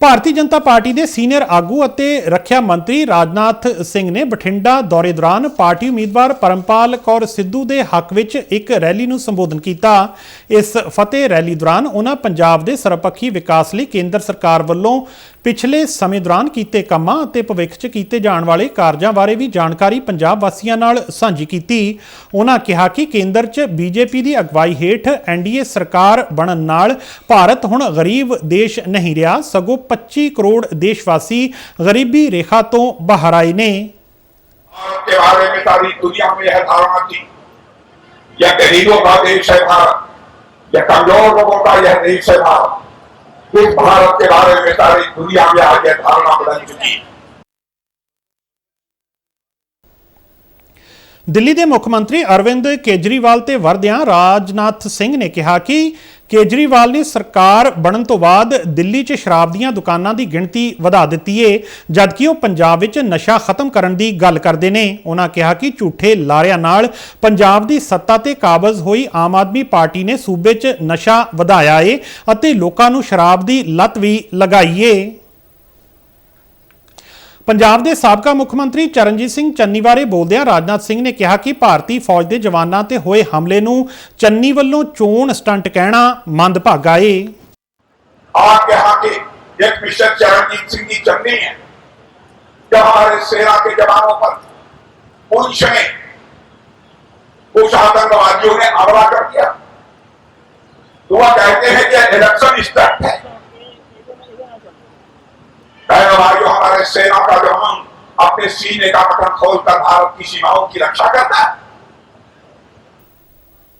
Bharatiya Janata party ਦੇ senior ਆਗੂ ਅਤੇ ਰੱਖਿਆ ਮੰਤਰੀ ਰਾਜਨਾਥ ਸਿੰਘ ਨੇ ਬਠਿੰਡਾ ਦੌਰੇ ਦੌਰਾਨ ਪਾਰਟੀ ਉਮੀਦਵਾਰ ਪਰਮਪਾਲ ਕੌਰ ਸਿੱਧੂ ਦੇ ਹੱਕ ਵਿੱਚ ਇੱਕ ਰੈਲੀ ਨੂੰ ਸੰਬੋਧਨ ਕੀਤਾ। ਇਸ ਫਤਿਹ ਰੈਲੀ ਦੌਰਾਨ ਉਹਨਾਂ ਪੰਜਾਬ ਦੇ ਸਰਵਪੱਖੀ ਵਿਕਾਸ ਲਈ ਕੇਂਦਰ ਸਰਕਾਰ ਵੱਲੋਂ ਪਿਛਲੇ ਸਮੇਂ ਦੌਰਾਨ ਕੀਤੇ ਕੰਮਾਂ ਅਤੇ ਭਵਿੱਖ 'ਚ ਕੀਤੇ ਜਾਣ ਵਾਲੇ ਕਾਰਜਾਂ ਬਾਰੇ ਵੀ ਜਾਣਕਾਰੀ ਪੰਜਾਬ ਵਾਸੀਆਂ ਨਾਲ ਸਾਂਝੀ ਕੀਤੀ ਉਹਨਾਂ ਕਿਹਾ ਕਿ ਕੇਂਦਰ 'ਚ ਬੀਜੇਪੀ ਦੀ ਅਗਵਾਈ ਹੇਠ ਐਨਡੀਏ ਸਰਕਾਰ ਬਣਨ ਨਾਲ ਭਾਰਤ ਹੁਣ ਗਰੀਬ ਦੇਸ਼ ਨਹੀਂ ਰਿਹਾ ਸਗੋਂ 25 ਕਰੋੜ ਦੇਸ਼ਵਾਸੀ ਗਰੀਬੀ ਰੇਖਾ ਤੋਂ ਬਾਹਰ ਆਏ ਨੇ भारत के बारे में सारी दुनिया में यह धारणा थी यह गरीबों का देश है भारत यह कमजोर लोगों का यह देश है भारत इस भारत के बारे में सारी दुनिया में आज यह धारणा बदल चुकी है ਦਿੱਲੀ ਦੇ ਮੁੱਖ ਮੰਤਰੀ ਅਰਵਿੰਦ ਕੇਜਰੀਵਾਲ ਤੇ ਵਰਦਿਆਂ ਰਾਜਨਾਥ ਸਿੰਘ ਨੇ ਕਿਹਾ ਕਿ ਕੇਜਰੀਵਾਲ ਨੇ ਸਰਕਾਰ ਬਣਨ ਤੋਂ ਬਾਅਦ ਦਿੱਲੀ 'ਚ ਸ਼ਰਾਬ ਦੀਆਂ ਦੁਕਾਨਾਂ ਦੀ ਗਿਣਤੀ ਵਧਾ ਦਿੱਤੀ ਏ, ਜਦਕਿ ਉਹ ਪੰਜਾਬ ਵਿੱਚ ਨਸ਼ਾ ਖਤਮ ਕਰਨ ਦੀ ਗੱਲ ਕਰਦੇ ਨੇ। ਉਹਨਾਂ ਕਿਹਾ ਕਿ ਝੂਠੇ ਲਾਰਿਆਂ ਨਾਲ ਪੰਜਾਬ ਦੀ ਸੱਤਾ ਤੇ ਕਾਬਜ਼ ਹੋਈ ਆਮ ਆਦਮੀ ਪਾਰਟੀ ਨੇ ਸੂਬੇ 'ਚ ਨਸ਼ਾ ਵਧਾਇਆ ਏ ਅਤੇ ਲੋਕਾਂ ਨੂੰ ਸ਼ਰਾਬ ਦੀ ਲਤ ਵੀ ਲਗਾਈ ਏ। ਪੰਜਾਬ ਦੇ ਸਾਬਕਾ ਮੁੱਖ ਮੰਤਰੀ ਚਰਨਜੀਤ ਸਿੰਘ ਚੰਨੀ ਬਾਰੇ ਬੋਲਦਿਆਂ ਰਾਜਨਾਥ ਸਿੰਘ ਨੇ ਕਿਹਾ ਕਿ ਭਾਰਤੀ ਫੌਜ ਦੇ ਜਵਾਨਾਂ ਤੇ ਹੋਏ ਹਮਲੇ ਨੂੰ ਚੰਨੀ ਵੱਲੋਂ ਚੋਣ ਸਟੰਟ ਕਹਿਣਾ ਮੰਦਭਾਗਾ ਏ आप यहाँ के एक मिस्टर चरणजीत सिंह की चन्नी है जब हमारे सेना के जवानों पर पुंछ में कुछ आतंकवादियों ने हमला कर दिया तो वह कहते हैं कि इलेक्शन स्टंट है का जवान अपने सीने का बटन खोलकर भारत की सीमाओं की रक्षा करता है